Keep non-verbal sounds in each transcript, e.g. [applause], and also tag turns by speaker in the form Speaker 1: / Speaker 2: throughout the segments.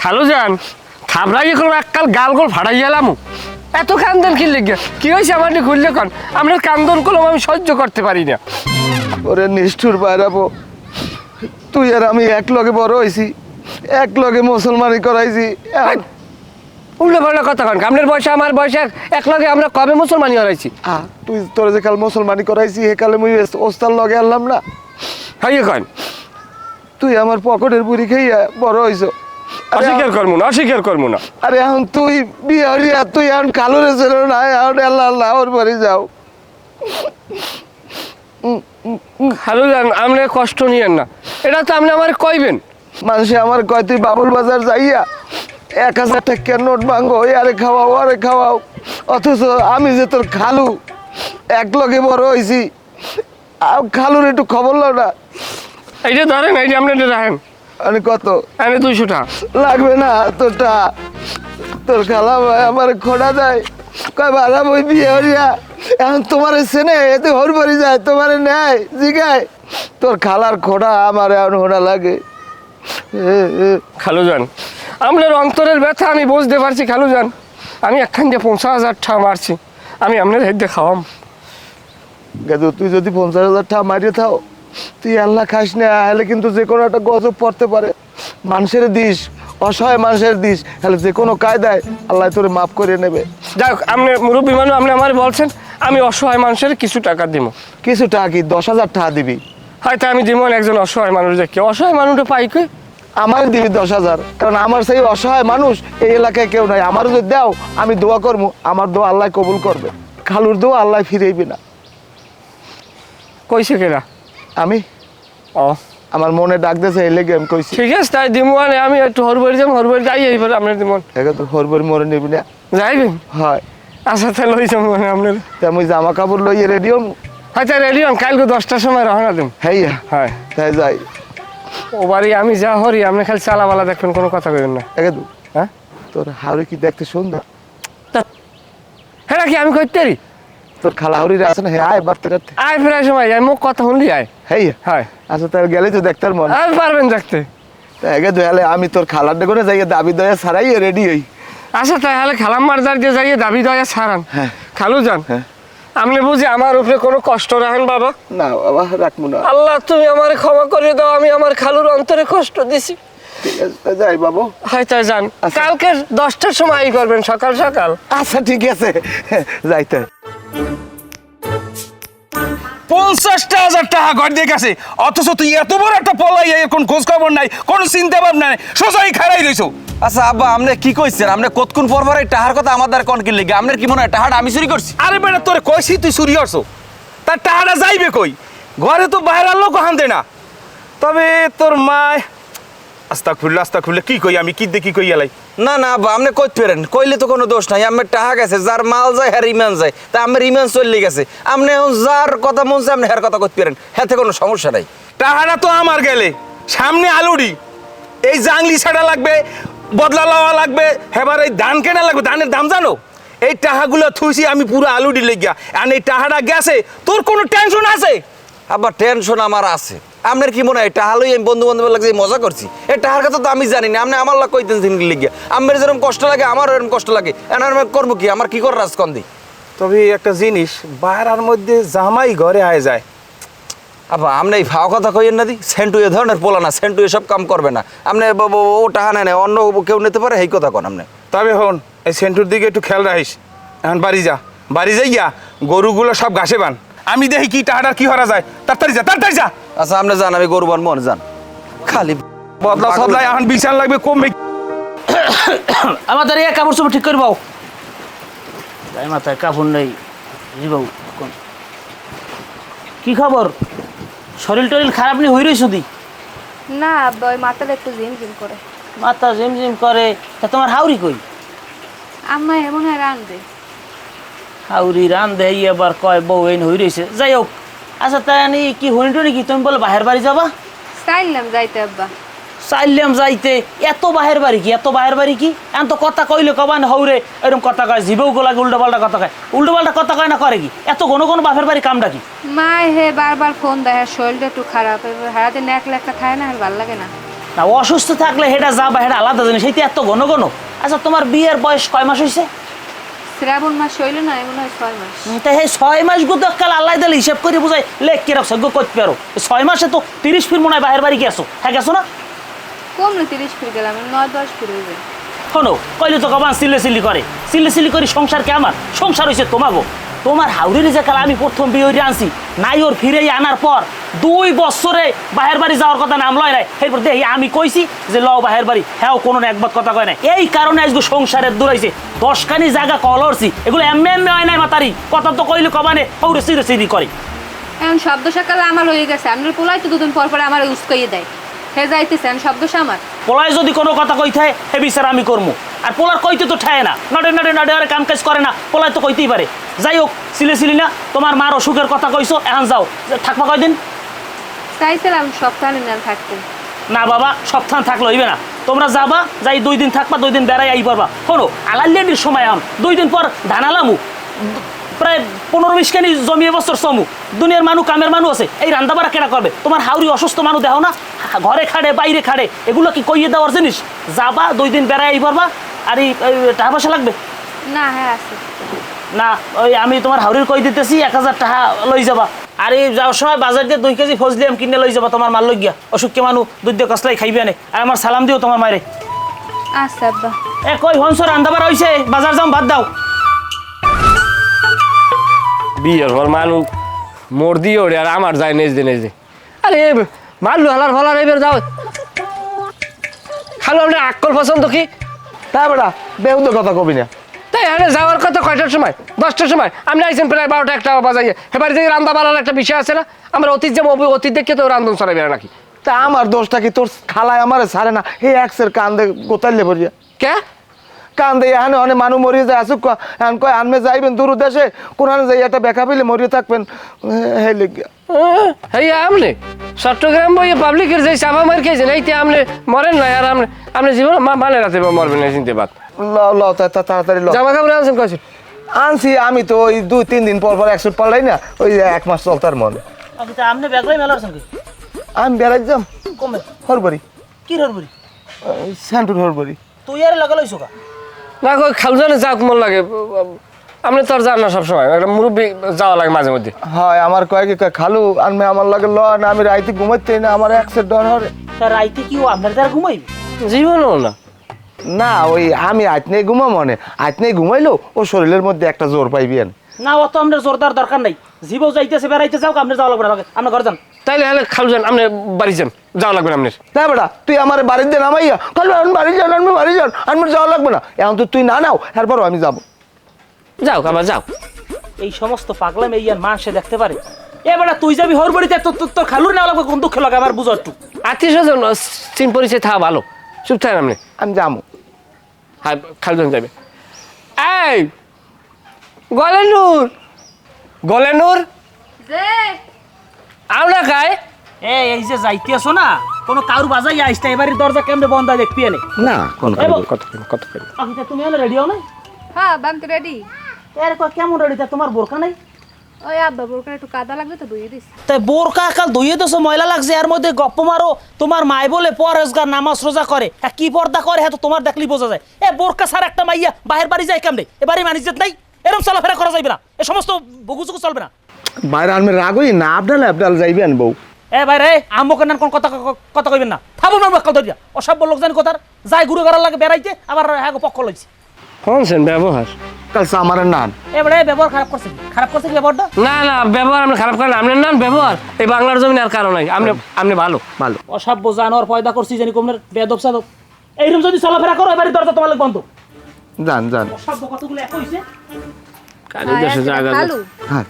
Speaker 1: খালো যান থাবড়াই এখন এককাল গাল গোল ফাড়াই গেলাম এত কান্দন কি লেগে? কি হয়েছে আমার ঘুরলে কন? আমরা কান্দন করলাম আমি সহ্য করতে পারি না।
Speaker 2: ওরে নিষ্ঠুর বাইরাবো তুই আর আমি এক লগে বড় হয়েছি এক লগে মুসলমানি করাইছি
Speaker 1: উল্টো পাল্টা কথা কন। আপনার বয়সে আমার বয়সে এক- লগে আমরা কবে মুসলমানি হরাইছি?
Speaker 2: তুই তোরে যে কাল মুসলমানি করাইছি হে কালে মুই ওস্তার লগে আনলাম না।
Speaker 1: হাইয়ে কন।
Speaker 2: তুই আমার পকেটের বুড়ি খাইয়া বড় হইছ।
Speaker 1: অস্বীকার করব না অস্বীকার করব না।
Speaker 2: আরে এখন তুই বিয়ে হরিয়া তুই এখন কালো না এখন আল্লাহ আল্লাহ ওর বাড়ি যাও।
Speaker 1: খালো আপনি কষ্ট নিয়েন না। এটা তো আপনি আমার কইবেন।
Speaker 2: মানুষে আমার কয় তুই বাবুল বাজার যাইয়া এক হাজার টাকা নোট ওই আরে খাওয়াও আরে খাওয়াও। অথচ আমি যে তোর খালু এক লগে বড় হয়েছি আর খালুর একটু খবর লো না।
Speaker 1: এইটা ধরেন এই যে আপনি রাখেন
Speaker 2: আমি কত?
Speaker 1: আমি দুইশো টাকা।
Speaker 2: লাগবে না তোরটা। তোর খালা ভাই আমার খোড়া দেয়। কয় বাধা বই বিয়ে হরিয়া এখন তোমার সেনে এতে হর বাড়ি যায় তোমার নেয় জিগায়। তোর খালার খোড়া আমার এখন হোড়া লাগে। এ, এ।
Speaker 1: খালু যান আপনার অন্তরের ব্যথা আমি বুঝতে পারছি খালু যান আমি একখান দিয়ে পঞ্চাশ হাজার টাকা মারছি। আমি আপনার দিয়ে খাওয়াম।
Speaker 2: গেদু তুই যদি পঞ্চাশ হাজার টাকা মারিয়ে থাও তুই আল্লাহ খাস না হলে কিন্তু যে কোনো একটা গজব পড়তে পারে। মানুষের দিস অসহায় মানুষের দিস তাহলে যে কোনো কায়দায় আল্লাহ তোরে মাফ করে নেবে।
Speaker 1: যাক আপনি মুরব্বী মানুষ আপনি আমার বলছেন আমি অসহায় মানুষের কিছু টাকা দিব।
Speaker 2: কিছু টাকা কি? দশ হাজার টাকা দিবি।
Speaker 1: হয়তো আমি দিব একজন অসহায় মানুষ দেখি। অসহায় মানুষটা পাই কই?
Speaker 2: আমার দিবি দশ হাজার কারণ আমার সেই অসহায় মানুষ এই এলাকায় কেউ নাই। আমার যদি দাও আমি দোয়া করব। আমার দোয়া আল্লাহ কবুল করবে। খালুর দোয়া আল্লাহ ফিরেইবি না।
Speaker 1: কইছে কেনা
Speaker 2: আমি?
Speaker 1: ও।
Speaker 2: আমার মনে ডাক দিয়েছে এই লেগে আমি কইছি।
Speaker 1: ঠিক আছে তাই দিব মানে আমি একটু হরবাড়ি যাব হরবাড়ি যাই এইবার আপনার দিব
Speaker 2: একে তো হরবর মরে নিবি না।
Speaker 1: যাইবেন
Speaker 2: হয়।
Speaker 1: আচ্ছা তাহলে লই যাব মানে আপনার।
Speaker 2: তা আমি জামা কাপড় লইয়ে রেডিও
Speaker 1: হয়তো রেডি হন কালকে দশটার সময় রওনা দেব
Speaker 2: হ্যাঁ।
Speaker 1: হ্যাঁ।
Speaker 2: তাই যাই।
Speaker 1: ও বাড়ি আমি যা হরি আপনি খালি চালাবালা দেখবেন কোনো কথা কইবেন না।
Speaker 2: একে দু।
Speaker 1: হ্যাঁ?
Speaker 2: তোর হাওড়ি কি দেখতে সুন্দর?
Speaker 1: হ্যাঁ কি আমি কইতে পারি?
Speaker 2: তোর খালা হাওড়ির আছে না? হ্যাঁ আয় বাড়তে
Speaker 1: আয় ফেরার সময় যাই মুখ কথা শুনলি আয়।
Speaker 2: হ্যাঁ
Speaker 1: হয়।
Speaker 2: আচ্ছা তাহলে গেলে তো দেখতার মন।
Speaker 1: আর পারবেন দেখতে।
Speaker 2: তা একে দয়ালে আমি তোর খালার ডেকে যাই দাবি দয়া ছাড়াই রেডি হই।
Speaker 1: আচ্ছা তাহলে খালাম মারদার দিয়ে যাইয়ে দাবি দয়া ছাড়ান।
Speaker 2: হ্যাঁ।
Speaker 1: খালু যান।
Speaker 2: হ্যাঁ।
Speaker 1: আপনি বুঝি আমার উপরে কোনো কষ্ট রাখেন বাবা?
Speaker 2: না বাবা রাখব না।
Speaker 1: আল্লাহ তুমি আমার ক্ষমা করে দাও আমি আমার খালুর অন্তরে কষ্ট দিছি।
Speaker 2: যাই বাবু।
Speaker 1: হয়তো যান।
Speaker 2: আচ্ছা।
Speaker 1: কালকে দশটার সময় করবেন সকাল সকাল।
Speaker 2: আচ্ছা ঠিক আছে। যাইতে
Speaker 3: পঞ্চাশটা হাজার টাকা ঘর দিয়ে গেছে। অথচ তুই এত বড় একটা পলাই এখন খোঁজ খবর নাই কোনো চিন্তা ভাবনা নাই সোজাই খারাই রইছো।
Speaker 4: আচ্ছা আব্বা আপনি কি কইছেন? আপনি কতক্ষণ পর পর এই টাহার কথা আমার দ্বারা কোন কি আপনার কি মনে হয় টাহাটা আমি চুরি করছি?
Speaker 3: আরে বেটা তোরে কইছি তুই চুরি করছ। তার টাহাটা যাইবে কই? ঘরে তো বাইরের লোক হানতে না। তবে তোর মায় আস্তা খুললে আস্তা খুললে কি কই আমি? কি দেখি কই এলাই?
Speaker 4: না না আব্বা আপনি কইতে পারেন কইলে তো কোনো দোষ নাই। আমার টাহা গেছে যার মাল যায় হ্যার ইমান যায়। তা আমার ইমান চলে গেছে। আপনি এখন যার কথা মন চায় আপনি হ্যার কথা কইতে পারেন। হ্যাঁ কোনো সমস্যা নাই।
Speaker 3: টাকাটা তো আমার গেলে। সামনে আলুরি এই জাংলি ছাড়া লাগবে বদলা লওয়া লাগবে। এবার এই ধান কেনা লাগবে। ধানের দাম জানো? এই টাকাগুলো থুইছি আমি পুরো আলুডি লেগিয়া। আর এই টাকাটা গেছে তোর কোনো টেনশন আছে?
Speaker 4: আব্বা টেনশন আমার আছে। আপনার কি মনে হয় টাহা লই আমি বন্ধু বান্ধবের লাগছে মজা করছি? এই টাহার কথা তো আমি জানি না আপনি আমার লাগ কইতেন তিনি লিগে আমার যেরকম কষ্ট লাগে আমারও এরকম কষ্ট লাগে। এনার করব কি? আমার কি করার রাজকন্দি
Speaker 3: তবে একটা জিনিস বাইরার মধ্যে জামাই ঘরে আয় যায়।
Speaker 4: আব্বা আপনি এই ভাও কথা কইেন না দি। সেন্টু এ ধরনের পোলা না সেন্টু এসব কাম করবে না। আপনি ও টাহা নেয় না, অন্য কেউ নিতে পারে এই কথা কোন আপনি।
Speaker 3: তবে হন এই সেন্টুর দিকে একটু খেয়াল রাখিস। এখন বাড়ি যা। বাড়ি যাইয়া গরুগুলো সব ঘাসে বান। আমি দেখি কি টাকাটার কি হরা যায়। তাড়াতাড়ি যা তাড়াতাড়ি যা।
Speaker 4: আচ্ছা আপনি যান আমি গরু বান মন যান। খালি
Speaker 3: বদলা সদলাই এখন বিছান লাগবে কমবে
Speaker 5: আমাদের এই কাপড় চোপড় ঠিক করবাও তাই মাথায় কাপড় নেই কোন? কি খবর? শরীর টরিল খারাপ নেই হই রইছ দি?
Speaker 6: না আব্বা ওই মাথাটা একটু জিম জিম করে।
Speaker 5: মাথা জিম জিম করে তা তোমার হাউরি কই?
Speaker 6: আম্মা এমন হয় রান্ধে
Speaker 5: হাউরি রান দেয় এবার কয় বউ এই হই রইছে। যাই হোক আচ্ছা তাই আনি কি হইনি টনি কি তুমি বলে বাহের বাড়ি যাবা?
Speaker 6: চাইলাম যাইতে আব্বা।
Speaker 5: চাইলাম যাইতে। এত বাহের বাড়ি কি? এত বাহের বাড়ি কি? এখন তো কথা কইলে কবান হৌরে এরকম কথা কয় জীবেও গোলাগে উল্টো পাল্টা কথা কয়। উল্টো পাল্টা কথা কয় না করে কি? এত ঘন ঘন বাপের বাড়ি কামটা কি?
Speaker 6: মা হে বারবার ফোন দেয় আর শরীরটা একটু খারাপ। হারাতে ন্যাক লেখা খায় না আর ভালো লাগে না।
Speaker 5: না অসুস্থ থাকলে হেটা যা বা হেটা আলাদা জিনিস সেইটা এত ঘন ঘন। আচ্ছা তোমার বিয়ের বয়স কয় মাস হয়েছে
Speaker 6: শ্রাবণ মাস হইলে না মনে হয় ছয় মাস।
Speaker 5: তা হে ছয় মাস গুতো কাল আল্লাহ দিলে হিসাব করে বুঝাই লেখ কিরক সজ্ঞ করতে পারো? ছয় মাসে তো তিরিশ ফির মনে হয় বাহের বাড়ি গেছো। হ্যাঁ গেছো না?
Speaker 6: কমলে তিরিশ ফির গেলাম নয় দশ ফির হইবে
Speaker 5: শোনো কইলে তো কমান সিলে সিলি করে। সিলে সিলি করি সংসার কে আমার? সংসার হয়েছে তোমাগো। তোমার হাউরির যে কাল আমি প্রথম বিয়ে আনছি নাই ওর ফিরে আনার পর দুই বছরে বাহের বাড়ি যাওয়ার কথা নাম লয় নাই। এরপর দেখি আমি কইছি যে লও বাহের বাড়ি হ্যাঁ কোনো একবার কথা কয় নাই। এই কারণে আজকে সংসারের দূরাইছে দশখানি জায়গা কলরছি এগুলো এমনি এমনি হয় নাই মাতারি। কথা তো কইলে কমানে হৌরে সিরে সিরি করে।
Speaker 6: এখন শব্দ সকালে আমার হয়ে গেছে। আপনার পোলাই তো দুদিন পর পর আমার দেয়। হে যাইতেছেন শব্দ আমার।
Speaker 5: পোলায় যদি কোনো কথা কই থাকে হে বিচার আমি করব আর পোলার কইতে তো ঠায় না। নডে নডে নডে আর কাম কাজ করে না। পোলায় তো কইতেই পারে। যাই হোক সিলে সিলি না। তোমার মার অসুখের কথা কইছো এখন যাও। থাকবা কয়দিন?
Speaker 6: চাইছিলাম সপ্তাহে নেন থাকতে।
Speaker 5: না বাবা সপ্তাহ থাকলে হইবে না। তোমরা যাবা যাই দুই দিন থাকবা দুই দিন বেড়াই আই পারবা শোনো আলাল্লিয়ানির সময় এখন দুই দিন পর ধানালামু প্রায় পনেরো বিশ খানি জমিয়ে বছর সমু দুনিয়ার মানুষ কামের মানুষ আছে। এই রান্না বাড়া কেনা করবে। তোমার হাউরি অসুস্থ মানুষ দেখো না? ঘরে খাড়ে বাইরে খাড়ে এগুলো কি কইয়ে দেওয়ার জিনিস? যাবা দুই দিন বেড়াই আই পারবা আর এই এই টাকা পয়সা লাগবে?
Speaker 6: না হ্যাঁ আছে।
Speaker 5: না ওই আমি তোমার হাউরির কই দিতেছি এক হাজার টাকা লই যাবা। আর এই যাওয়ার সময় বাজার দিয়ে দুই কেজি ফজলিয়াম কিনে লই যাবা তোমার মাল লই গিয়া। অসুখকে মানুষ দুধ দিয়ে কসলাই খাইবে আনে। আর আমার সালাম দিও তোমার মায়ের।
Speaker 6: আচ্ছা আব্বা।
Speaker 5: এ কই হংস রান্দাবার হইছে? বাজার যাম বাদ দাও।
Speaker 1: বিয়ের পর মানুষ মোর দিয়ে ওরে আর আমার যায় নেজ দে নেজ দে আরে মারলু হালার ফলার এবার যাও। খালো আপনি আক্কল পছন্দ কি?
Speaker 2: তাই বেটা বেহুদ কথা কবি না।
Speaker 1: এখানে যাওয়ার কথা কয়টার সময়? দশটার সময়। আপনি আইসেন প্রায় বারোটা একটা বাজাইয়ে। এবার যে রান্না বাড়ার একটা বিষয় আছে না আমরা অতীত যেমন অতীত দেখে তো রান্ধন সরাইবে নাকি?
Speaker 2: তা আমার দোষটা কি? তোর খালায় আমারে ছাড়ে না। এই একসের কান্দে গোতাইলে ভরিয়া
Speaker 1: কে?
Speaker 2: কান্দে এখানে মরিয়ে যায় আসুক এখন কয় আনমে যাইবেন দূর দেশে কোরআনে যাই একটা বেকা পেলে মরিয়ে থাকবেন। হে লিখিয়া
Speaker 1: এই আমনে চট্টগ্রাম বই পাবলিকের যে চাপা মার খেয়েছেন আমনে মরেন না আর আমনে আপনি জীবন মা- মানে রাতে মরবেন না চিনতে
Speaker 2: তাড়াতাড়ি ল।
Speaker 1: জামা কাপড় আনছেন কয়েছেন
Speaker 2: আনছি আমি তো ওই দুই তিন দিন পর পর একশো পাল্লাই না ওই এক মাস চলতার মন।
Speaker 5: আপনি
Speaker 2: আমি বেড়াই যাম।
Speaker 5: কমে।
Speaker 2: হরবরি।
Speaker 5: কি রবরি
Speaker 2: সেন্টুর হরবরি।
Speaker 5: তুই আর লাগা লইছো কা
Speaker 1: না কই খালজানে যাক মন লাগে আপনি তো আর যান না সবসময় একটা মুরব্বী যাওয়া লাগে মাঝে মধ্যে।
Speaker 2: হয় আমার কয়েক কয় খালু আনমে আমার লাগে ল না আমি রাইতে ঘুমাইতে না আমার একশো ডর হরে।
Speaker 5: রাইতে কি ও আপনার দ্বারা ঘুমাইবে?
Speaker 1: জীবনও না।
Speaker 2: না ওই আমি আতনে ঘুমা মনে আতনে ঘুমাইলো ও শরীরের মধ্যে একটা জোর পাইবি আন
Speaker 5: না অত আপনার জোরদার দরকার নাই। জীবও যাইতেছে বেড়াইতে যাও আপনার যাওয়া লাগবে না আপনার ঘর যান।
Speaker 1: তাইলে হলে খালজান আপনি বাড়ি যান যাওয়া লাগবে না আপনার
Speaker 2: না বেটা তুই আমার বাড়িতে নামাইয়া খালু আমি বাড়ি যান আমি বাড়ি যান আমি যাওয়া লাগবে না। এখন তো তুই না নাও এরপরও আমি যাব।
Speaker 1: যাও আবার যাও।
Speaker 5: এই সমস্ত পাগলাম এই আর মানুষে দেখতে পারে। এ বেটা তুই যাবি হর বাড়িতে তোর তোর- তোর খালুর না লাগবে কোন দুঃখ লাগে আমার বুঝো একটু।
Speaker 1: আত্মীয় স্বজন চিন পরিচয় থাকা ভালো। চুপ থাকেন আপনি
Speaker 2: আমি যাব।
Speaker 1: হ্যাঁ খালজান যাবে। এই গলেনুর। গলেনুর? আমরা খাই
Speaker 5: এ এই যে যাইতে আসো না কোনো কারু বাজাই আইসটা এবারে দরজা কেমনে বন্ধ হয় দেখবি এনে?
Speaker 2: না কোন
Speaker 1: কত কত
Speaker 5: তুমি হলে রেডি হও না
Speaker 6: হ্যাঁ বাম তো রেডি
Speaker 5: এর কেমন রেডি তা? তোমার বোরখা নাই?
Speaker 6: ওই আব্বা বোরকার একটু কাদা লাগবে তো ধুয়ে দিস
Speaker 5: তাই বোরকা কাল ধুয়ে দেছো ময়লা লাগছে এর মধ্যে গপ্প মারো তোমার মাই বলে পরেজগার নামাজ রোজা করে। হ্যাঁ কি পর্দা করে হ্যাঁ তো তোমার দেখলি বোঝা যায়। এ বোরকা সার একটা মাইয়া বাহের বাড়ি যায় কেমনে? এবারে মানিজত নাই এরকম চলাফেরা করা যাবে না। এ সমস্ত বগুচুকু চলবে না।
Speaker 2: বাইরে আমি রাগই না আবডাল আবডাল যাইবি আন
Speaker 5: এ ভাই রে আমকে নান কোন কথা কথা কইবেন না। থাবো না কাল ধরিয়া অসভ্য লোক জানি কথার। যায় ঘুরে গড়ার লাগে বেড়াইতে আবার হ্যাঁ পক্ষ লইছে।
Speaker 1: ব্যবহার?
Speaker 2: কাল আমার নান।
Speaker 5: এবারে ব্যবহার খারাপ করছে খারাপ করছে ব্যবহারটা
Speaker 1: না না ব্যবহার আপনি খারাপ করেন আপনার নাম ব্যবহার। এই বাংলার জমিন আর কারণ নাই। আপনি আপনি ভালো।
Speaker 2: ভালো।
Speaker 5: অসভ্য জানোয়ার পয়দা করছি জানি কমনের বেদব সাদব এইরকম যদি চলাফেরা করো এবারে দরজা তোমার বন্ধ।
Speaker 2: যান যান
Speaker 5: অসভ্য কতগুলো এক হইছে?
Speaker 1: কাজের দেশে জায়গা
Speaker 2: হ্যাঁ।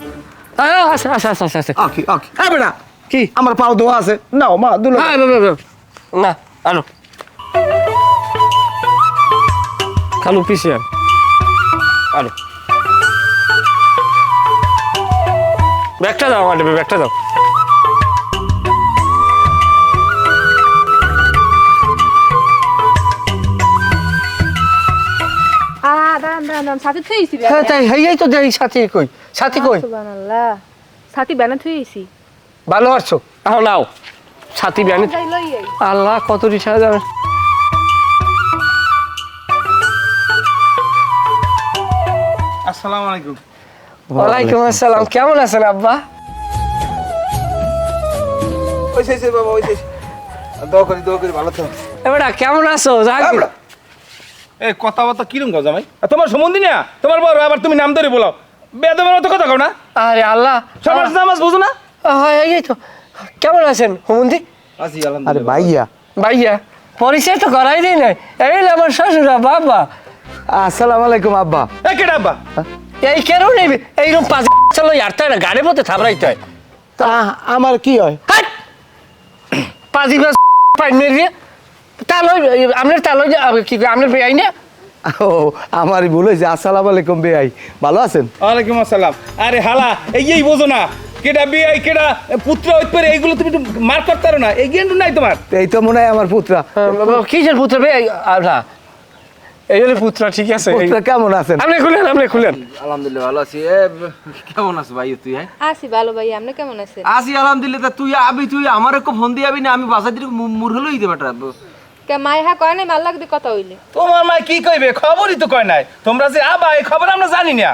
Speaker 1: আচ্ছা আচ্ছা আচ্ছা আচ্ছা
Speaker 2: ওকে ওকে হ্যাঁ বেটা
Speaker 1: কি।
Speaker 2: আমার পাও ধোয়া আছে। নাও মা দুলো।
Speaker 1: হ্যাঁ। না আলো। খালু পিছিয়ে আরে। ব্যাগটা দাও আমার ব্যাগটা দাও। হ্যাঁ, কই ভালো আছো? নাও সাথী ব্যানে আল্লাহ কত রিসা যাবে
Speaker 3: আসসালামু আলাইকুম।
Speaker 1: ওয়ালাইকুম আসসালাম। কেমন আছেন আব্বা?
Speaker 3: ওই সেই সেই বাবা ওই সেই দোয়া করি দোয়া করি ভালো থাকো।
Speaker 1: এবারে কেমন আছো? জাহাঙ্গীর
Speaker 3: এই কথা কিরম গো জামাই? আর তোমার সম্বন্ধী না তোমার বড় আবার তুমি নাম ধরে বলো বেদমের মতো কথা কও না।
Speaker 1: আরে আল্লাহ।
Speaker 3: সমাজ নামাজ বুঝো না।
Speaker 1: হয় এই তো। কেমন আছেন হুমন্দি
Speaker 3: আসি
Speaker 2: আরে ভাইয়া।
Speaker 1: ভাইয়া পরিচয় তো করাই দিই নাই। এই আমার শ্বশুরা বাবা।
Speaker 2: আসসালামু আলাইকুম আব্বা।
Speaker 3: এ কেডা আব্বা?
Speaker 1: এই কেন নেবে এইরকম পাঁচ চলো না গাড়ির মধ্যে থাবড়াইতে হয়।
Speaker 2: তা আমার কি হয়?
Speaker 1: হাট! পাঁচি পাইন মেরিয়ে আপনার কি আপনার বেআই না?
Speaker 2: ও আমারই ভুল হয়েছে। আসসালামু আলাইকুম বেআই। ভালো আছেন?
Speaker 3: ওয়ালাইকুম আসসালাম। আরে হালা এই এই বোঝো না। কেডা বিয়ে কেডা পুত্র হইতে এইগুলো তুমি একটু মার করতে পারো না। এই জ্ঞান নাই তোমার।
Speaker 2: এই তো মনে হয় আমার পুত্রা।
Speaker 1: কিসের পুত্র বে? এই হলে পুত্র ঠিক আছে?
Speaker 2: পুত্রা কেমন আছেন?
Speaker 1: আপনি খুলেন আপনি খুলেন।
Speaker 4: আলহামদুলিল্লাহ ভালো আছি। এ কেমন আছো ভাই তুই হ্যাঁ?
Speaker 6: আছি ভালো ভাই আপনি কেমন আছেন?
Speaker 4: আসি আলহামদুলিল্লাহ। তা তুই আবি তুই আমার একটু ফোন দিয়ে আবি না আমি বাসা দিকে মুরহল হইতে বেটা
Speaker 6: কে মাই হা কয় নাই মাল লাগবে কথা হইলে?
Speaker 3: তোমার মা কি কইবে? খবরই তো কয় নাই। তোমরা যে আবা এই খবর আমরা জানি না।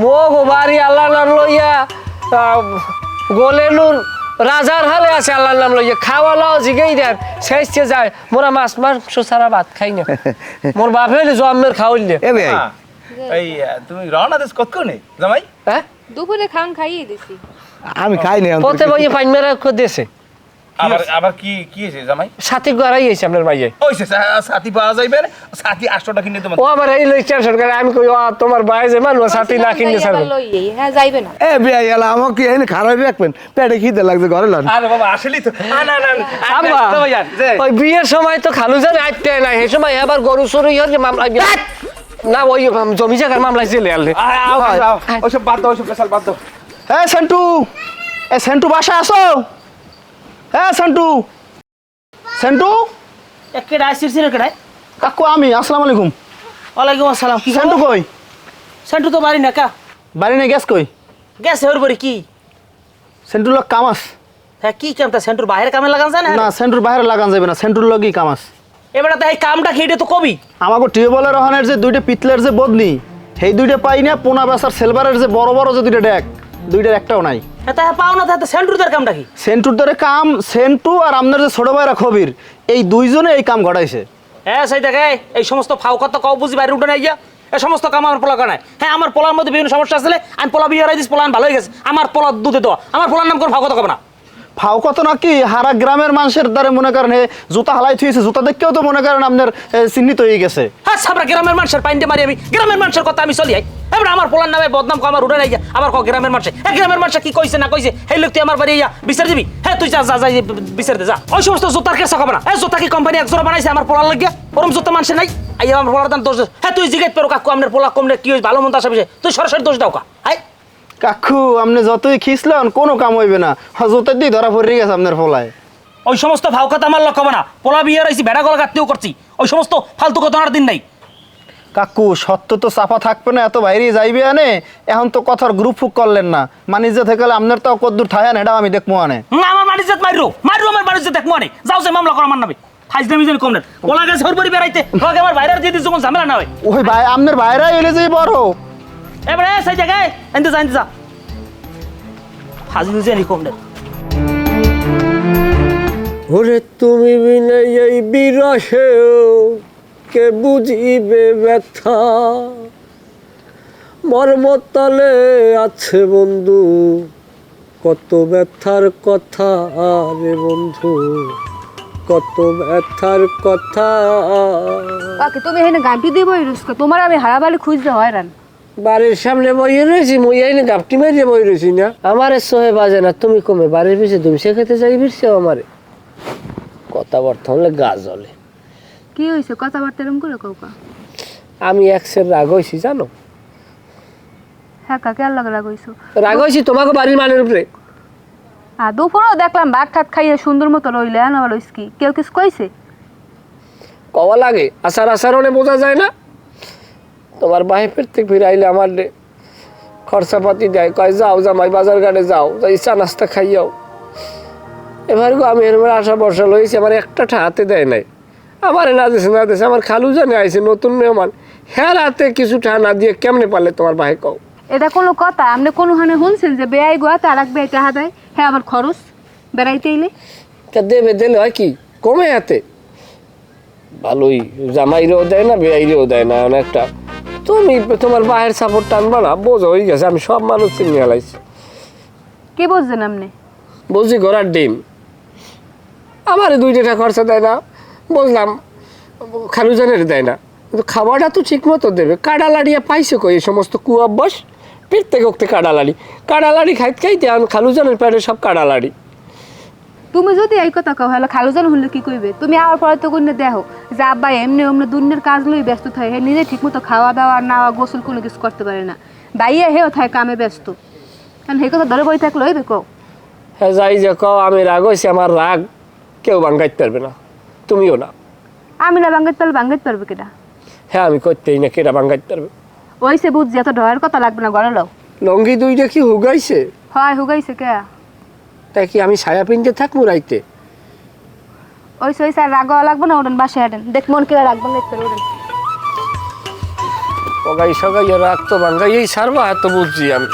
Speaker 1: মো বাড়ি আল্লাহ লইয়া গোলেনুর রাজার হালে আছে আল্লাহর নাম লইয়া। খাওয়া লাও জিগেই দেন। শেষে যায় মোরা মাছ মাংস ছাড়া ভাত খাই না। [laughs] মোর বাপ হইলে জমের খাওয়াইলে
Speaker 2: এ
Speaker 3: হ্যাঁ। এই তুমি রওনা দেশ কত কোনে জামাই?
Speaker 1: হ্যাঁ?
Speaker 6: দুপুরে খান খাইয়ে দিছি।
Speaker 2: আমি খাই না
Speaker 1: পথে বইয়ে পাইন মেরা দেশে
Speaker 3: আবার আবার কি কি হয়েছে জামাই?
Speaker 1: সাথে গড়াই আইছে আপনার মাইয়ে
Speaker 3: ওইছে সাথী পাওয়া যাইবে সাথী আটশো টাকা কিনে তোমার
Speaker 1: ও আবার এই লই টেনশন করে আমি কই ও তোমার ভাই যে মানুষ সাথে না ছাড়বে।
Speaker 6: আই হ্যাঁ যাইবে না।
Speaker 2: এ এলা আমাকে এনে খারাপ রাখবেন পেটে খিদে লাগছে ঘরে লন।
Speaker 3: আরে বাবা আসলেই তো না না না
Speaker 1: আব্বা ওই বিয়ের সময় তো খালু জানে আইতে না সেই সময় আবার গরু সরু ইয়ে মামলা না ওই জমি জায়গার মামলা জেলে আনলে।
Speaker 3: ওইসব বাদ দাও পেশাল বাদ দাও।
Speaker 2: এ সেন্টু! এ সেন্টু বাসা আসো। এ সেন্টু। সেন্টু?
Speaker 5: কেডা সিরসিরে কেডায়?
Speaker 2: কাকু আমি আসসালামু আলাইকুম।
Speaker 5: ওয়ালাইকুম আসসালাম কি
Speaker 2: সেন্টু কই?
Speaker 5: সেন্টু তো বাড়ি না কা?
Speaker 2: বাড়ি নিয়ে গ্যাস কই?
Speaker 5: গেছে ওর বাড়ি কি?
Speaker 2: সেন্টুর লোক কামাস
Speaker 5: হ্যাঁ কি কামটা সেন্টুর বাইরে কামে লাগান যায়
Speaker 2: না?
Speaker 5: না
Speaker 2: সেন্টুর বাইরে লাগান যাবে না সেন্টুর লগই কামাস
Speaker 5: এবারে তো এই কামটা খেয়ে তো কবি?
Speaker 2: আমাকে টিউবওয়েলের রহনের যে দুইটা পিতলের যে বদনি সেই দুইটা পাই না পোনা বেসার সিলভারের যে বড় বড় যে দুইটা ডেক। দুইটার একটাও নাই।
Speaker 5: পাও না তাহলে সেন্টুর তার কামটা কি?
Speaker 2: সেন্টুর ধরে কাম সেন্টু আর আপনার যে ছোট ভাইরা খবির এই দুইজনে এই কাম ঘটাইছে।
Speaker 5: হ্যাঁ সেই দেখে এই সমস্ত ফাও কথা কও বুঝি বাইরে উঠে নাই গিয়া। এই সমস্ত কাম আমার পোলা নাই হ্যাঁ আমার পোলার মধ্যে বিভিন্ন সমস্যা আসলে আমি পোলা বিয়ে হারাই দিস পোলা ভালো হয়ে গেছে। আমার পোলা দুধে দেওয়া। আমার পোলার নাম কোনো ফাও কথা কবে না।
Speaker 2: ফাও কত নাকি হারা গ্রামের মানুষের দ্বারা মনে করেন জুতা হালাই থুয়েছে জুতা দেখেও তো মনে করেন আপনার চিহ্নিত হয়ে গেছে।
Speaker 5: হ্যাঁ সাবরা গ্রামের মানুষের পাইন্টে মারি আমি। গ্রামের মানুষের কথা আমি চলি এবার আমার পোলার নামে বদনাম কো আমার উঠে নাই আবার কো গ্রামের মানুষে। হ্যাঁ গ্রামের মানুষ কি কইছে না কইছে? এই লোক তুই আমার বাড়ি ইয়া বিচার দিবি? হ্যাঁ তুই যা যা বিচার দে, যা। ওই সমস্ত জুতার কেসা কবে না। এই জুতা কি কোম্পানি এক জোড়া বানাইছে আমার পোলার লাগিয়া? ওরম জুতা মানুষের নাই? আই আমার পোলার দাম দোষ হ্যাঁ তুই জিগাইতে পারো কাকু, আপনার পোলা কমনে কি ভালো মন্দ আসা তুই সরাসরি দোষ দাও কা।
Speaker 2: কাকু আপনি যতই খিসলেন কোনো কাম হইবে না। হ্যাঁ, জুতার দিয়ে ধরা পড়ে গেছে আপনার ফলায়।
Speaker 5: ওই সমস্ত ফাও কথা আমার লক্ষ্য না। পোলা বিয়ে রয়েছি ভেড়া গলা কাটতেও করছি। ওই সমস্ত ফালতু কথার দিন নাই।
Speaker 2: কাকু সত্য তো চাপা থাকবে না এত বাইরে যাইবে আনে। এখন তো কথার গ্রুপ ফুক করলেন না। মানিজে থেকে আপনার তো কদ্দূর ঠায়ান এটা আমি দেখব আনে।
Speaker 5: আমার বাড়ির জাত মারিরো মারিরো আমার বাড়ির জাত দেখব আনে। যাও যে মামলা করো আমার নামে। ফাইজলামি জানি কম না পোলা গাছ হরবরি বেড়াইতে আমার বাইরে দিয়ে দিস যখন ঝামেলা না হয়।
Speaker 2: ওই ভাই আপনার বাইরে এলে যে বড়।
Speaker 5: এবারে সেই জায়গায় এনতে যা এনতে যা। ফাজিল জানি কম না
Speaker 1: ওরে তুমি বিনে এই বিরহেও কে বুঝিবে ব্যথা? মর্মতলে আছে বন্ধু কত ব্যথার কথা রে বন্ধু কত ব্যথার কথা।
Speaker 6: কাকে তুমি এখানে গামটি দিয়ে বই রুস্কো? তোমার আমি হারাবালি খুঁজতে হয় রান
Speaker 1: বাড়ির সামনে বইয়ে রয়েছি মই আইনে গাপটি মেরিয়ে বই রয়েছি না। আমারে সোহে বাজে না তুমি কমে বাড়ির পিছিয়ে তুমি সে খেতে চাই বিরছে আমারে। কথাবার্তা হলে গা জ্বলে
Speaker 6: কি হয়েছে কথাবার্তা এরকম করে কাউকা
Speaker 1: আমি এক একসের রাগ হয়েছি জানো?
Speaker 6: হ্যাঁ কাকে আর লাগে লাগাইছো
Speaker 1: রাগ হয়েছি তোমাকে বাড়ির মানের উপরে।
Speaker 6: আর দুপুরও দেখলাম ভাত ঠাত খাইয়ে সুন্দর মতো রইলে না বলো কি? কেউ কিছু কইছে?
Speaker 1: কওয়া লাগে আচার আচারণে বোঝা যায় না। তোমার বাহে ফিরতে ফিরাইলে আমার খরচাপাতি দেয়। কয় যাও জামাই বাজার ঘাটে যাও যাই চা নাস্তা খাইয়াও। এবার গো আমি এর আশা বর্ষা লইছি আমার একটা ঠা হাতে দেয় নাই। আমার না দিছে না দিছে আমার খালু জানে আইছে নতুন মেহমান। হ্যাঁ রাতে কিছু ঠা না দিয়ে কেমনে পারলে তোমার ভাই কও?
Speaker 6: এটা কোনো কথা আপনি কোনো হানে শুনছেন যে বেয়াই গোয়া তার এক বেয়াই টাহা দেয়? হ্যাঁ আমার খরচ বেড়াইতে এলে।
Speaker 1: তা দেবে দিলে হয় কি? কমে হাতে। ভালোই জামাইরেও দেয় না বেআইরেও দেয় না অনেকটা তুমি তোমার বাহের সাপোর্ট টানবা না? বোঝো হয়ে গেছে আমি সব মানুষ চিনি হেলাইছি
Speaker 6: কে বুঝছেন আপনি
Speaker 1: বুঝছি ঘোড়ার ডিম। আমার দুই টাকা খরচা দেয় না বুঝলাম। খালুজানের দেয় না। কিন্তু খাবারটা তো ঠিক মতো দেবে। কাডা লাড়িয়া পাইছে কই এই সমস্ত কুয়াব্বাস? ফিরতে গক্তে কাডা লাড়ি কাডা লাড়ি খাইতে খাইতে আমি খালুজানের প্যাডে সব কাডা লাড়ি
Speaker 6: তুমি যদি এই কথা কও হলো খালুজন হলে কি কইবে? তুমি আওয়ার পরে তো কোনে দেখো যে আব্বা এমনি এমনি দুনিয়ার কাজ লই ব্যস্ত থাকে হে নিজে ঠিকমতো খাওয়া দাওয়া নাওয়া গোসল কোনো কিছু করতে পারে না। বাইয়া হেও থাকে কামে ব্যস্ত। কারণ সেই কথা ধরে বই থাকলে হইবে কও।
Speaker 1: হ্যাঁ যাই যে কও আমি রাগ হয়েছি আমার রাগ কেউ বাঙ্গাইতে পারবে না। তুমিও না।
Speaker 6: আমি না বাঙ্গাইতে পারলে বাঙ্গাইতে পারবে কেটা
Speaker 1: হ্যাঁ আমি করতেই না কেটা বাঙ্গাইতে পারবে।
Speaker 6: ওই সে বুঝছি এত ডয়ের কথা লাগবে না গড়ে লও।
Speaker 1: লঙ্গি দুইটা কি হুগাইছে?
Speaker 6: হয় হুগাইছে কে?
Speaker 1: তাই কি আমি সায়া পিনতে থাকব রাইতে?
Speaker 6: ওই সই স্যার রাগ লাগবে না? ওরেন বাসে হাঁটেন দেখ মন কিরা রাখবেন দেখতে ওরেন
Speaker 1: পগাই সগাই রাগ তো এই সারবা এত বুঝছি আমি।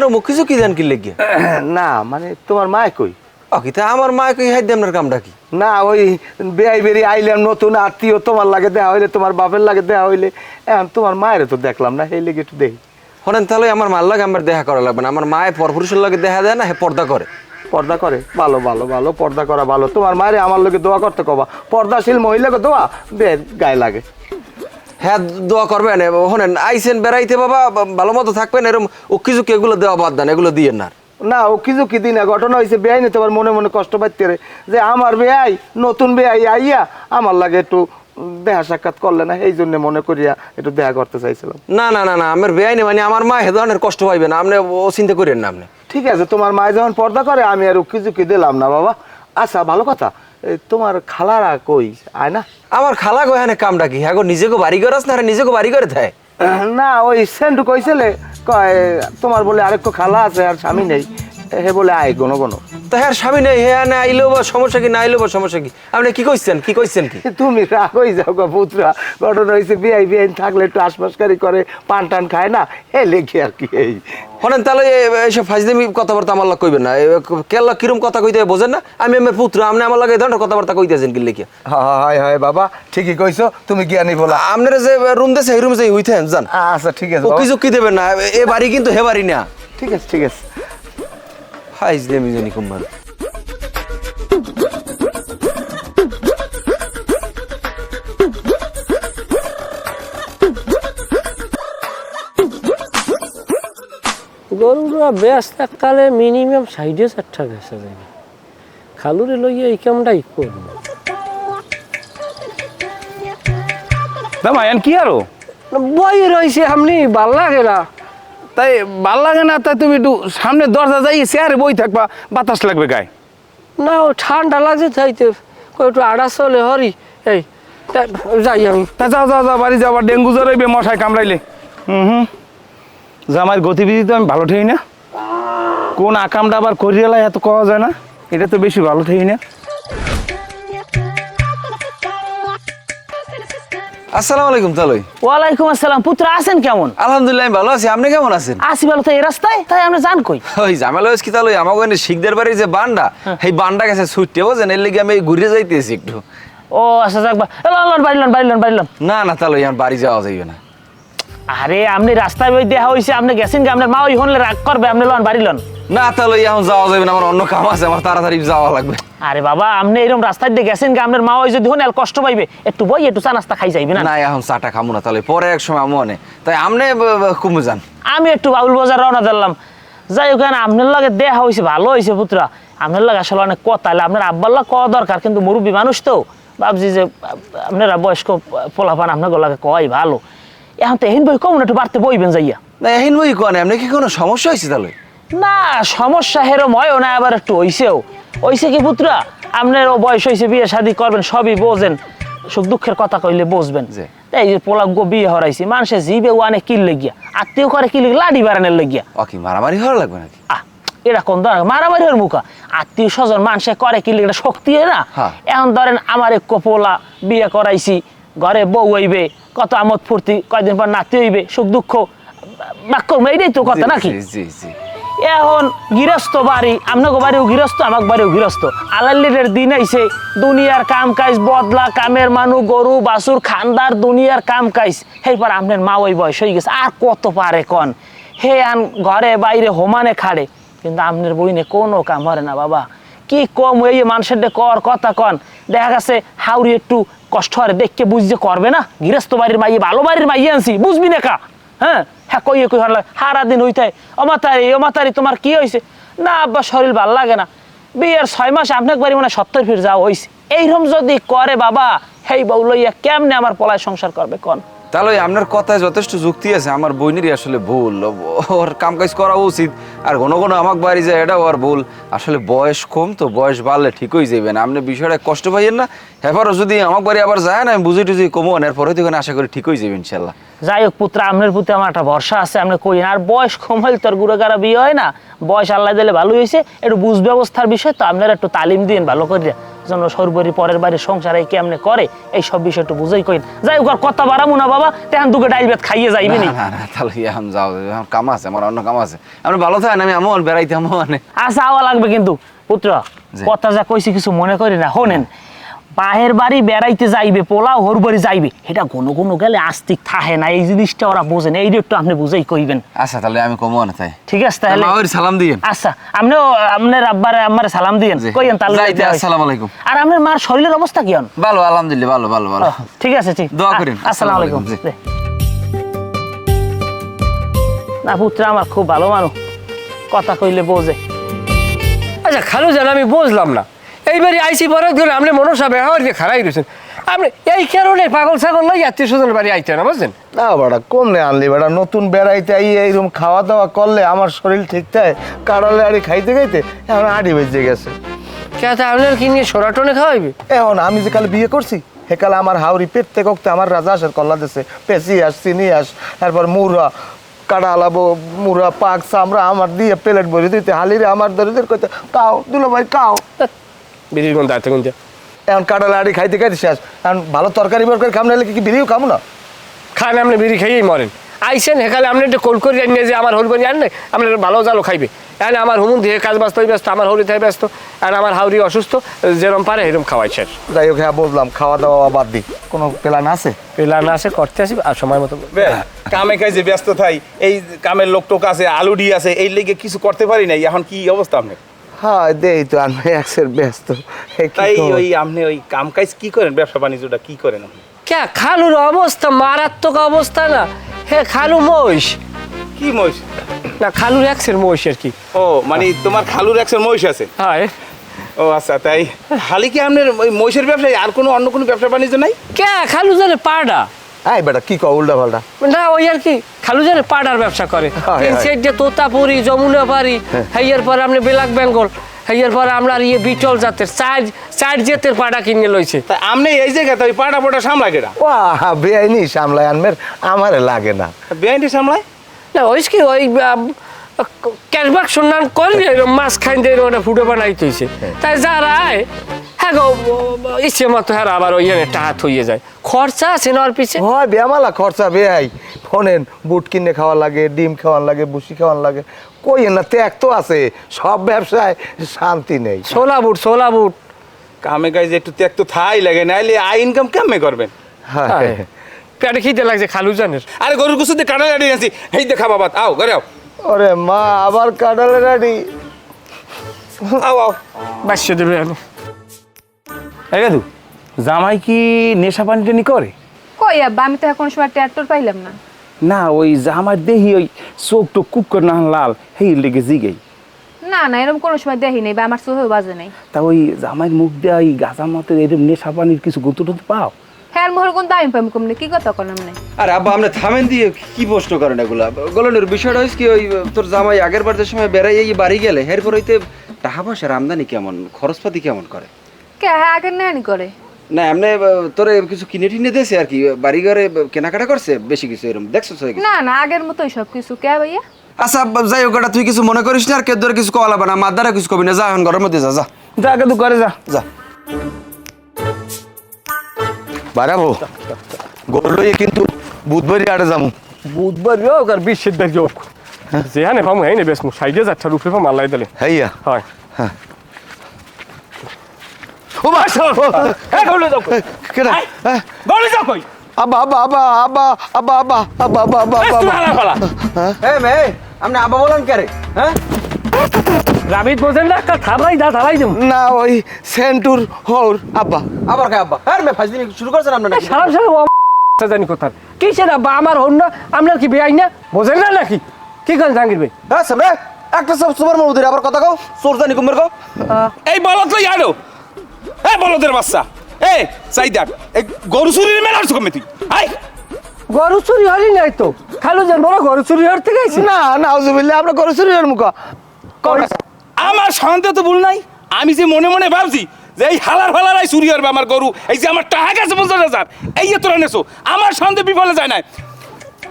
Speaker 4: মুখ কিছু কি জান কি লেগে? [clears throat]
Speaker 2: না মানে তোমার মায় কই?
Speaker 4: অকিতা আমার মা কই হাই দেমনার কামটা কি?
Speaker 2: না ওই বেআই বেরিয়ে আইলাম নতুন আত্মীয় তোমার লাগে দেওয়া হইলে তোমার বাপের লাগে দেওয়া হইলে এখন তোমার মায়ের তো দেখলাম না এই লেগে একটু দেখি।
Speaker 4: হনেন তাহলে আমার মার লাগে আমার দেখা করা লাগবে না আমার মায়ে পরপুরুষের লাগে দেখা দেয় না হে পর্দা করে।
Speaker 2: পর্দা করে? ভালো ভালো ভালো পর্দা করা ভালো। তোমার মায়ের আমার লোকে দোয়া করতে কবা। পর্দাশীল মহিলাকে দোয়া বের গায়ে লাগে।
Speaker 4: হ্যাঁ দোয়া করবেন। হনেন আইসেন বেড়াইতে বাবা ভালো মতো থাকবেন এরকম কিছু এগুলো দেওয়া বাদ দেন এগুলো দিয়ে না
Speaker 2: না ও কিছু কি দিন ঘটনা হয়েছে বেআই নিতে তোমার মনে মনে কষ্ট পাইতে রে। যে আমার বেআই নতুন বেআই আইয়া আমার লাগে একটু দেখা সাক্ষাৎ করলে না এই জন্য মনে করিয়া একটু দেখা করতে চাইছিলাম।
Speaker 4: না না না না আমার বেআইনি মানে আমার মা হে ধরনের কষ্ট পাইবে না আপনি ও চিন্তা করেন না আপনি।
Speaker 2: ঠিক আছে তোমার মায় যখন পর্দা করে আমি আর কিছু কি দিলাম না বাবা। আচ্ছা ভালো কথা। তোমার খালারা কই? আয় না।
Speaker 4: আমার খালা কই? হানে কামটা কি? হ্যাঁ নিজেকে বাড়ি করে আস না? আরে নিজেকে বাড়ি করে থাকে।
Speaker 2: না ওই সেন্টু কইছিলে কয় তোমার বলে আরেকটু খালা আছে আর স্বামী নেই। হে বলে আয় কোনো কোনো
Speaker 4: তো হ্যাঁ স্বামী নেই হ্যাঁ না আইলেও বা সমস্যা কি না আইলেও বা সমস্যা কি? আপনি কি কইছেন? কি কইছেন কি?
Speaker 2: তুমি রাগ হয়ে যাও গো পুত্রা। ঘটনা হয়েছে বিআই বিআই থাকলে একটু আশপাশকারি করে পান টান খায় না হে লেখি আর কি এই।
Speaker 4: হনেন তাহলে এইসব ফাইজদামি কথাবার্তা আমার লাগে কইবেন না। কেলা কিরম কথা কইতে বোঝেন না? আমি আমার পুত্র আপনি আমার লাগে ধরনের কথাবার্তা কইতেছেন কি লেখিয়া
Speaker 2: হয় হয় বাবা ঠিকই কইছো তুমি জ্ঞানী বলা।
Speaker 4: আপনারা যে রুম দেশে এই রুমে যাই হইতেন জান
Speaker 2: আচ্ছা ঠিক আছে
Speaker 4: কিছু কি দেবেন না? এ বাড়ি কিন্তু হে বাড়ি না।
Speaker 2: ঠিক আছে ঠিক আছে।
Speaker 4: ফাইজদামি জানি কুম্বার
Speaker 1: গরুরা ব্যস্ত এককালে মিনিমাম সাইডে চারটা গেছে যাবে খালুরে লইয়া এই কামটাই করব।
Speaker 3: দামা এন কি আরও?
Speaker 1: বই রয়েছে আপনি ভালো লাগে না।
Speaker 3: তাই ভালো লাগে না তাই তুমি একটু সামনে দরজা যাই চেয়ারে বই থাকবা বাতাস লাগবে গায়ে।
Speaker 1: না ও ঠান্ডা লাগছে কই একটু আড়া চলে হরি। এই যাই আমি।
Speaker 3: তা যাও যাও যাও বাড়ি যাও ডেঙ্গু জ্বর হইবে মশায় কামড়াইলে। হুম হুম। জামাইয়ের গতিবিধি তো আমি ভালো ঠেই না। কোন আকামটা আবার করিয়ালাই এত কওয়া যায় না। এটা তো বেশি ভালো ঠেই না।
Speaker 4: আসসালামু আলাইকুম তালই।
Speaker 5: ওয়ালাইকুম আসসালাম। পুত্র আছেন কেমন?
Speaker 4: আলহামদুলিল্লাহ আমি ভালো আছি। আপনি কেমন আছেন?
Speaker 5: আছি ভালো তো এই রাস্তায়? তাই আমরা জান কই?
Speaker 4: ওই ঝামেলা হয়েছে কি তাহলে আমাকে ওখানে শিখদের বাড়ির যে বান্ডা সেই বান্ডা গেছে ছুটতে বোঝেন এর লিগে আমি ঘুরে যাইতেছি একটু।
Speaker 5: ও আচ্ছা যাক বা লন লন বাড়ি লন বাড়ি লন বাড়ি লন।
Speaker 4: না না তাহলে আমার বাড়ি যাওয়া যাইবে না।
Speaker 5: আরে আপনি রাস্তায় বই দেখা হইছে আপনি গেছেন কি আপনার মা ওই হনলে রাগ করবে আপনি লন বাড়ি লন।
Speaker 4: না তাহলে এখন যাওয়া যাবে না আমার অন্য কাম আছে আমার তাড়াতাড়ি যাওয়া লাগবে।
Speaker 5: আরে বাবা আপনি এরকম রাস্তায় দিয়ে গেছেন কি আপনার মা ওই যদি হন কষ্ট পাইবে একটু বই একটু চা নাস্তা খাই যাইবে না?
Speaker 4: না এখন চাটা খামু না তাহলে পরে এক সময় আমু অনে তাই আমনে কুমু যান।
Speaker 5: আমি একটু বাউল বাজার রওনা দিলাম। যাই ওখানে আপনার লগে দেখা হয়েছে ভালো হয়েছে পুত্রা। আপনার লাগে আসলে অনেক কথা আপনার আব্বাল্লা কওয়া দরকার কিন্তু মুরব্বী মানুষ তো। ভাবছি যে আপ- আপনারা বয়স্ক পোলাপান আপনার লাগে কয় ভালো। এখন তো এহিন বই কমন একটু বাড়তে বইবেন যাইয়া।
Speaker 4: না এখন বই কোয়া আপনি কি কোনো সমস্যা হয়েছে তাহলে?
Speaker 5: না সমস্যা হেরম হয়ও না আবার একটু হইছেও। হইছে কি পুত্রা আপনারও বয়স হয়েছে বিয়ে শাদি করবেন সবই বোঝেন। সুখ দুঃখের কথা কইলে বুঝবেন।
Speaker 4: জি।
Speaker 5: এই যে পোলা গো বিয়ে হরাইছি মানুষের জিবে ওয়ানে কিল লেগিয়া আত্মীয় করে কি লেগে লাডি বাড়ানোর লেগিয়া।
Speaker 4: ও কি মারামারি হওয়ার লাগবে নাকি?
Speaker 5: আহ এটা কোন ধরনের মারামারি হওয়ার মুখা? আত্মীয় স্বজন মানুষে করে কি লেগে শক্তি হয় না?
Speaker 4: হ্যাঁ।
Speaker 5: এখন ধরেন আমার এক পোলা বিয়ে করাইছি ঘরে বউ হইবে কত আমোদ ফুর্তি কয়দিন পর নাতি হইবে সুখ দুঃখ বাক্য এইটাই তো কথা নাকি? এখন গৃহস্থ বাড়ি আপনাকে বাড়িও গৃহস্থ আমার বাড়িও গৃহস্থ। আলাল্লিরের দিন আইছে দুনিয়ার কাম কাজ বদলা কামের মানু গরু বাসুর খান্দার দুনিয়ার কাম কাজ। সেইবার আপনার মা ওই বয়স হয়ে গেছে আর কত পারে কন? হে আন ঘরে বাইরে হোমানে খাড়ে। কিন্তু আপনার বইনে কোনো কাম হরে না বাবা। কি কম এই মানুষের কর কথা কন। দেখা গেছে হাউরি একটু কষ্ট আর দেখকে বুঝতে করবে না? গৃহস্থ বাড়ির মাইয়ে, ভালো বাড়ির মাইয়ে আনছি, বুঝবি না কা? হ্যাঁ? হ্যাঁ কইয়ে কই হার সারা দিন হইতে অমাতারি অমাতারি, তোমার কি হয়েছে না, আব্বা, শরীর ভালো লাগে না। বিয়ের ছয় মাস, আপনাকে বাড়ি মানে সত্তর ফির যাওয়া হয়েছে এইরকম যদি করে বাবা, হেই বউ লইয়া কেমনে আমার পলায় সংসার করবে, কন?
Speaker 4: তাহলে আপনার কথায় যথেষ্ট যুক্তি আছে, আমার বইনেরই আসলে ভুল। ওর কাম কাজ করা উচিত, আর ঘন ঘন আমাকে বাড়ি যায়, এটাও আর ভুল। আসলে বয়স কম তো, বয়স বাড়লে ঠিক হয়ে যাবে না। আপনি বিষয়টা কষ্ট পাইয়েন না এবারও যদি আমার বাড়ি আবার যায় না, আমি বুঝি টুঝি কমো এরপরে তো এখানে আশা করি ঠিকই যাবে ইনশাল্লাহ।
Speaker 5: যাই হোক পুত্র, আপনার প্রতি আমার একটা ভরসা আছে, আপনি কই আর বয়স কম হলে তোর গুড়ে গাড়া বিয়ে হয় না? বয়স আল্লাহ দিলে ভালো হয়েছে একটু বুঝ ব্যবস্থার বিষয় তো আপনারা একটু তালিম দিন ভালো করে যেন সর্বরি পরের বাড়ির সংসার এই কেমনে করে এই সব বিষয় একটু বুঝাই কইন। যাই হোক আর কথা বাড়াবো না বাবা তেহান দুকে ডাইল ভাত খাইয়ে যাইবে নি।
Speaker 4: না না তাহলে এখন যাও এখন কাম আছে আমার অন্য কাম আছে। আমি ভালো থাকেন আমি আমন বেড়াইতে আমন
Speaker 5: আচ্ছা আওয়া লাগবে কিন্তু। পুত্র কথা যা কইছি কিছু মনে করি না শোনেন বাহের বাড়ি বেড়াইতে যাইবে পোলাও হর বাড়ি যাইবে। এটা কোনো কোনো গেলে আস্তিক থাহে না এই জিনিসটা ওরা বোঝেন এই একটু আপনি বুঝাই কইবেন।
Speaker 4: আচ্ছা তাহলে আমি কমো না তাই।
Speaker 5: ঠিক আছে তাহলে
Speaker 4: ওর সালাম দিয়েন।
Speaker 5: আচ্ছা আপনিও আপনার আব্বারে আম্মারে সালাম দিয়েন।
Speaker 4: জি।
Speaker 5: কইেন তাহলে
Speaker 4: যাইতে, আসসালামু আলাইকুম।
Speaker 5: আর আপনার মার শরীরের অবস্থা কি হন
Speaker 4: ভালো আলহামদুলিল্লাহ ভালো ভালো ভালো।
Speaker 5: ঠিক আছে ঠিক।
Speaker 4: দোয়া করেন।
Speaker 5: আসসালামু আলাইকুম। না পুত্র আমার খুব ভালো মানুষ। কথা কইলে বোঝে।
Speaker 1: আচ্ছা খালু জান আমি বুঝলাম না। এইবারই আইসি পরে ধরে আপনি মনসা ব্যবহার দিয়ে খারাই রয়েছেন আপনি এই কারণে পাগল ছাগল লই আত্মীয় স্বজনের বাড়ি আইতে না বুঝছেন?
Speaker 2: না বেটা কমনে আনলি বেটা নতুন বেড়াইতে আই এইরকম খাওয়া দাওয়া করলে আমার শরীর ঠিক থাকে কাড়ালে আড়ি খাইতে খাইতে এখন আড়ি বেজে গেছে।
Speaker 1: কে তা আপনার কি নিয়ে সোরাটনে খাওয়াইবে?
Speaker 2: এখন আমি যে কাল বিয়ে করছি সেকালে আমার হাওড়ি পেট থেকে ওক্তে আমার রাজা আসার কল্লা দিছে পেঁচি আস চিনি আস তারপর মুরা কাটা আলাবো মুরা পাক চামড়া আমার দিয়ে প্লেট ভরে দিতে হালিরে আমার ধরে ধরে কইতে কাও দুলো ভাই কাও
Speaker 1: বিড়ির গন্ধ আতে গন্ধ।
Speaker 2: এখন কাটালে আড়ি খাইতে খাইতে শেষ। এখন ভালো তরকারি বরকারি খাম নাহলে কি বিড়িও খামো না?
Speaker 1: খান আপনি বিড়ি খাইয়েই মরেন। আইসেন হেকালে আপনি একটু কোল করি আনিয়ে যে আমার করি আনলে আপনার ভালো জালো খাইবে। এখন আমার হুমুন দিয়ে কাজ ব্যস্ত হয়ে ব্যস্ত আমার হরি থেকে ব্যস্ত আর আমার হাউরি অসুস্থ যেরম পারে এরম খাওয়াইছে
Speaker 2: যাই হোক হ্যাঁ বললাম খাওয়া দাওয়া বাদ দিই কোনো প্ল্যান আছে?
Speaker 1: পেলান আছে করতে আসি আর সময় মতো
Speaker 3: কামে কাজে ব্যস্ত থাই এই কামের লোক টোক আছে আলুডি আছে এই লেগে কিছু করতে পারি নাই এখন কি অবস্থা আপনার?
Speaker 2: হ্যাঁ দেই তো আমি একসের ব্যস্ত।
Speaker 3: তাই ওই আপনি ওই কাম কাজ কি করেন ব্যবসা বাণিজ্যটা কি করেন আপনি?
Speaker 1: কে খালুর অবস্থা মারাত্মক অবস্থা না? হে খালু মহিষ।
Speaker 3: কি মহিষ?
Speaker 1: না খালুর একসের মহিষ আর কি।
Speaker 3: ও মানে তোমার খালুর একশো মহিষ আছে?
Speaker 1: হয়।
Speaker 3: ও আচ্ছা তাই। খালি কি আপনার ওই মহিষের ব্যবসায় আর কোনো অন্য কোনো ব্যবসা বাণিজ্য নাই?
Speaker 1: কে খালু জানে পাড়া?
Speaker 2: এই বেটা কি কও উল্টা পাল্টা?
Speaker 1: না ওই আর কি খালু জানে পাড়ার ব্যবসা করে।
Speaker 2: হয়,
Speaker 1: তিন সাইড যে তোতাপুরি যমুনা পারি হাইয়ার পরে আপনি বেলাক বেঙ্গল হাইয়ার পরে আপনার ইয়ে বিটল জাতের চার চার জাতের পাড়া কিনে লইছে।
Speaker 3: তা আপনি এই জায়গাতে ওই পাটা পোটা সামলা কেটা
Speaker 2: ও বেআইনি সামলায় আনমের আমারে লাগে না।
Speaker 3: বেআইনি সামলায়?
Speaker 1: না ওই কি ওই ক্যাশবাক সন্ধান করে এরকম মাছ খাইন দিয়ে ওটা ফুটো বানাই তৈছে তাই যারা হ্যাঁ গো ইচ্ছে মতো হ্যাঁ আবার ওই টাহাত হইয়ে যায়। খরচা আছে না ওর পিছে?
Speaker 2: হয় বেমালা খরচা বেআই ফোনেন বুট কিনে খাওয়া লাগে ডিম খাওয়ান লাগে বুসি খাওয়ার লাগে। কই না ত্যাগ তো আছে। সব ব্যবসায় শান্তি নেই।
Speaker 1: ছোলা বুট ছোলা বুট।
Speaker 3: কামে কাজে একটু ত্যাগ তো থাই লাগে না নাইলে আই ইনকাম কেমনে করবেন?
Speaker 2: হ্যাঁ।
Speaker 1: পেটে খিদে লাগছে খালু জানের।
Speaker 3: আরে গরুর কুসুতে কাটা গাড়ি আছি এই দেখা বাবা আও ঘরে আও।
Speaker 2: ওরে মা আবার কাটালে রাডি
Speaker 3: আও
Speaker 1: দেবে আমি
Speaker 7: এই জামাই কি নেশা পানি টানি করে?
Speaker 6: কই আব্বা আমি তো এখন সময় ট্যাক্টর পাইলাম না।
Speaker 7: না ওই জামাই দেহি ওই চোখ টোক কুক করে না লাল হেই লেগে জিগেই।
Speaker 6: না না এরকম কোনো সময় দেখি নাই বা আমার চোখেও বাজে নাই।
Speaker 7: তা ওই জামাইয়ের মুখ দেওয়া এই গাছা মতের এরকম নেশা পানির কিছু গুঁতো টুতো পাও?
Speaker 6: হ্যাঁ মোহর কোন দামি পাম কমনে কি কথা কলাম নাই
Speaker 4: আর আব্বা আপনি থামেন দিয়ে কি প্রশ্ন করেন এগুলা? গলনের বিষয়টা হচ্ছে কি ওই তোর জামাই আগের বার যে সময় বেড়াই এই বাড়ি গেলে এরপর হইতে টাকা পয়সার আমদানি কেমন খরচপাতি কেমন করে?
Speaker 6: কে হ্যাঁ আগের নেহানি করে।
Speaker 4: না এমনি তোরে কিছু কিনে টিনে দিয়েছে আর কি বাড়ি ঘরে কেনাকাটা করছে বেশি কিছু এরকম দেখছ
Speaker 6: না না আগের মতোই সব কিছু কে ভাইয়া?
Speaker 4: আচ্ছা যাই হোক তুই কিছু মনে করিস না আর কে ধরে কিছু কওয়া লাগবে না মার দ্বারা কিছু কবি না যা এখন ঘরের মধ্যে যা যা।
Speaker 7: যা কিন্তু করে যা।
Speaker 4: যা।
Speaker 2: বাড়াবো। গরু লইয়ে কিন্তু বুধবারই আড়ে যাব
Speaker 1: বুধবার হোক আর বিশ্বের দাঁড়ি হোক যেখানে পাম হ্যাঁ বেশ সাইডে যাচ্ছার উপরে পাম আল্লাহ দিলে।
Speaker 2: হইয়া।
Speaker 1: হয়। হ্যাঁ।
Speaker 2: হ্যাঁ?
Speaker 1: গৌলে যাও কই।
Speaker 2: আব্বা আব্বা আব্বা আব্বা আব্বা আব্বা আব্বা আব্বা আব্বা
Speaker 1: এই,
Speaker 2: আব্বা।
Speaker 1: তুমি হালা ফালা।
Speaker 4: এ মে আপনি আব্বা বলেন কে রে হ্যাঁ?
Speaker 1: রাবিত বোঝেন না একটা থালাই দা থালাই দেবো
Speaker 2: না ওই সেন্টুর হর আব্বা।
Speaker 4: আবার কে আব্বা? আর মে ফাজদিন শুরু করছেন আপনারা নাকি?
Speaker 1: সারা সারা ও জানি কথা কি সেটা বা আমার হন না আপনার কি বেআই না? বোঝেন না নাকি? কি করেন জাহাঙ্গীর ভাই
Speaker 4: হ্যাঁ সামনে একটা সব সুপার মৌদের আবার কথা কও চোর জানি কুমের কও।
Speaker 3: এই বলদ লই আনো এই বলদের বাচ্চা। এই চাই দেখ এই গরু চুরির মেলা হচ্ছে কমে তুই। আই
Speaker 1: গরু চুরি হলি নাই তো? খালো জান বড় গরু চুরি হতে গেছি
Speaker 2: না না আমরা করে। শুরু মুখ
Speaker 3: আমার সন্দেহ তো ভুল নাই। আমি যে মনে মনে ভাবছি যে এই হালার ফালারাই চুরি করবে আমার গরু এই যে আমার টাকা গেছে পঞ্চাশ হাজার এই যে তোরা নেছো আমার সন্দেহ বিফলে যায় না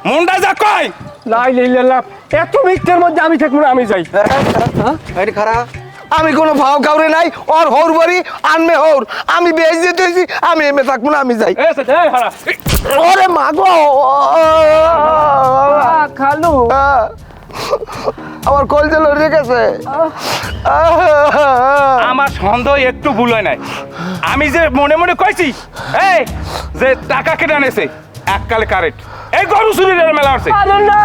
Speaker 3: মনটা যা কয়।
Speaker 1: লাই লাইলা এত মিথ্যের মধ্যে আমি থাকব না আমি যাই।
Speaker 4: এটি খারাপ
Speaker 2: আমি কোনো ভাও কাউরে নাই ওর হর বাড়ি আনমে হর। আমি বেশ যেতে হয়েছি আমি এমে থাকব না আমি যাই। ওরে মা গো
Speaker 1: আ, খালু।
Speaker 2: আমার কলজে লড়ে গেছে
Speaker 3: আমার সন্দেহ একটু ভুল হয় নাই। আমি যে মনে মনে কইছি এই যে টাকা কেটে আনেছে এককালে কারেক্ট এই গরু চুরির মেলা আছে
Speaker 1: আরে না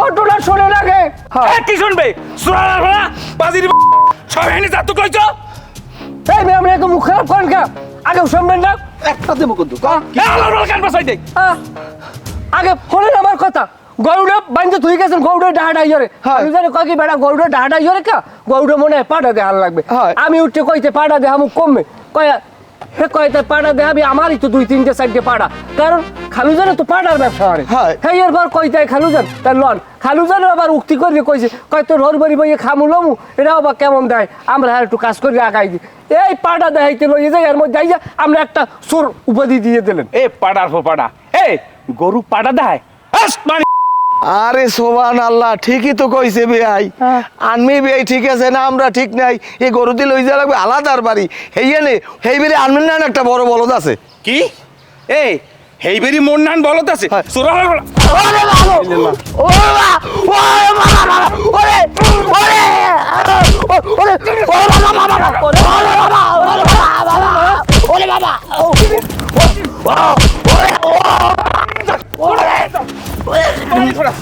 Speaker 1: ঘটনা শুনে লাগে
Speaker 3: এ, কি শুনবে? সুরালার ভাড়া বাজির সব হেনে যা তো কইছো।
Speaker 1: এই মেয়ে আপনি এত মুখ খারাপ করেন কে আগে শুনবেন না।
Speaker 4: একটা দেবো কিন্তু
Speaker 3: আলার কান বাসাই দে।
Speaker 1: আগে ফোনেন আমার কথা। গরুটা বান্ধে তুই গেছেন গরুটা ডাহাটা ইয়রে আমি জানি কয় কি বেড়া গরুটা ডাহাটা ইয়রে কা গরুটা মনে হয় পাটা দেহার লাগবে। আমি উঠতে কইতে পাটা দেহা মুখ কমবে কয় হে কয়তে পাটা দেহাবি আমারই তো দুই তিনটে চারটে পাড়া কারণ খালুজানে তো পাড়ার ব্যবসা করে
Speaker 2: হয়।
Speaker 1: এরপর কইতে খালুজান তার লন। খালুজান আবার উক্তি করে কইছে কয় তোর হর বাড়ি বইয়ে খামু লমু। এটাও আবার কেমন দেয় আমরা আর একটু কাজ করে আগাই দিই এই পাটা দেখাইতে লইয়ে যাই এর মধ্যে যাই আমরা একটা সুর উপাধি দিয়ে দিলেন।
Speaker 3: এ পাড়ার ফো পাড়া। এ গরু পাড়া দেয় আস, মানে
Speaker 2: আরে সোবান আল্লাহ ঠিকই তো কইছে বেআই আনমি বেআই ঠিক আছে না আমরা ঠিক নাই এই গরু দিয়ে লই যা লাগবে আলাদার বাড়ি হেইয়ে নে হেই বেরে আনবেন না একটা বড় বলদ আছে
Speaker 3: কি এ হেইবেরি মন নান বলত আছে
Speaker 2: হ্যাঁ।
Speaker 3: ভাড়া
Speaker 2: ওরে বাবা ওরে বাবা ওরে বাবা আমি কেরা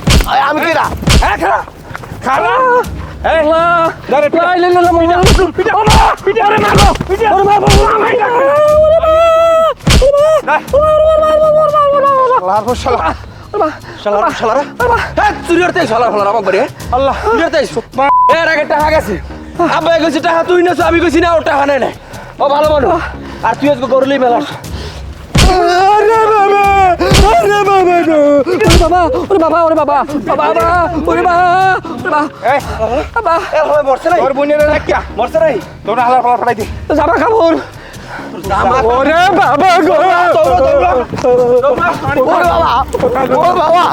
Speaker 4: আমি গেছি না ওটা হানে নাই ও ভালো মানুষ আর তুই গরলি মেলা মেলাস
Speaker 1: বাবা ওরে বাবা ওরে বাবা বাবা। ওরে বাবা ওরে বাবা।
Speaker 3: এই
Speaker 1: বাবা।
Speaker 4: এ হলে মরছে নাই?
Speaker 3: তোর বোনের রাখিয়া
Speaker 4: মরছে নাই?
Speaker 3: তোর হালা ফালা ফালাই দে
Speaker 1: জামা কাপড়। ওরে বাবা গো।
Speaker 2: ওরে বাবা। ও বাবা।